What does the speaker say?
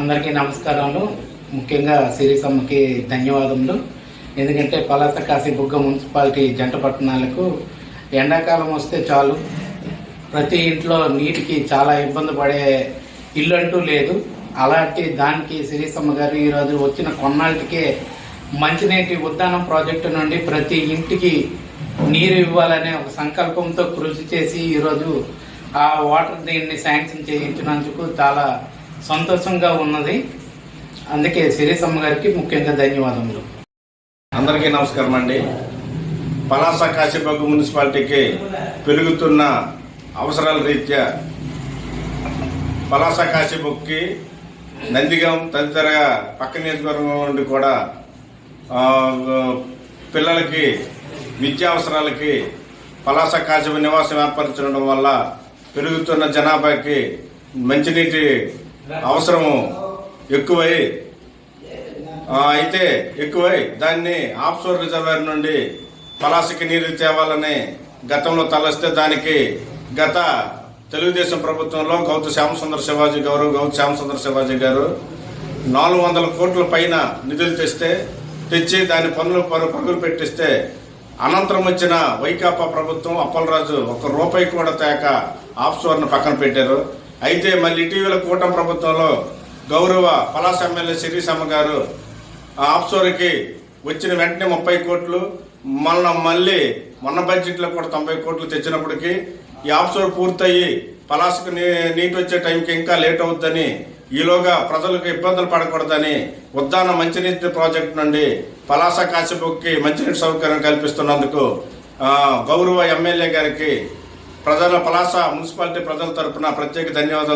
అందరికీ నమస్కారాలు ముఖ్యంగా సిరిసమ్మకి ధన్యవాదములు. ఎందుకంటే పలాస కాశీబుగ్గ మున్సిపాలిటీ జంట పట్టణాలకు ఎండాకాలం వస్తే చాలు. ప్రతి ఇంట్లో నీటికి చాలా ఇబ్బంది పడే ఇల్లు అంటూ లేదు. అలాంటి దానికి సిరిసమ్మ గారు ఈరోజు వచ్చిన కొన్నాళ్ళకే మంచినీటి ఉద్యానం ప్రాజెక్టు నుండి ప్రతి ఇంటికి నీరు ఇవ్వాలనే ఒక సంకల్పంతో కృషి చేసి ఈరోజు ఆ వాటర్ దీన్ని శాంక్షన్ చేయించినందుకు చాలా సంతోషంగా ఉన్నది. అందుకే సిరిసమ్మ గారికి ముఖ్యంగా ధన్యవాదములు. అందరికీ నమస్కారం అండి. పలాస కాశీబాగు మున్సిపాలిటీకి పెరుగుతున్న అవసరాల రీత్యా పలాస కాశీబుక్కి నందిగం తదితర పక్క నియోజకవర్గం నుండి కూడా పిల్లలకి విద్యా అవసరాలకి పలాస కాశీబు నివాసం ఏర్పరచడం వల్ల పెరుగుతున్న జనాభాకి మంచినీటి అవసరము ఎక్కువై అయితే ఎక్కువై దాన్ని ఆఫ్షోర్ రిజర్వేర్ నుండి పలాసకి నీరు తేవాలని గతంలో తలస్తే దానికి గత తెలుగుదేశం ప్రభుత్వంలో గౌతు శ్యామసుందర శివాజీ గారు గౌతు శ్యామసుందర శివాజీ గారు నాలుగు వందల కోట్ల పైన నిధులు తెస్తే తెచ్చి దాని పనులు పరు పరుగులు పెట్టిస్తే అనంతరం వచ్చిన వైకాపా ప్రభుత్వం అప్పలరాజు ఒక రూపాయి కూడా తేక ఆఫ్షోర్ను పక్కన పెట్టారు. అయితే మళ్ళీ ఇటీవల కూటమి ప్రభుత్వంలో గౌరవ పలాస ఎమ్మెల్యే సిరిసమ్మ గారు ఆ వచ్చిన వెంటనే ముప్పై కోట్లు మొన్న మళ్ళీ మొన్న బడ్జెట్లో కూడా తొంభై కోట్లు తెచ్చినప్పటికీ ఈ ఆప్సోర్ పూర్తయి పలాసకు నీ- నీటి వచ్చే టైంకి ఇంకా లేట్ అవుద్దని ఈలోగా ప్రజలకు ఇబ్బందులు పడకూడదని ఉద్దాన మంచినీటి ప్రాజెక్టు నుండి పలాస కాశీబుక్కి మంచినీటి సౌకర్యం కల్పిస్తున్నందుకు గౌరవ ఎమ్మెల్యే గారికి ప్రజల పలాస మున్సిపాలిటీ ప్రజల తరపున ప్రత్యేక ధన్యవాదాలు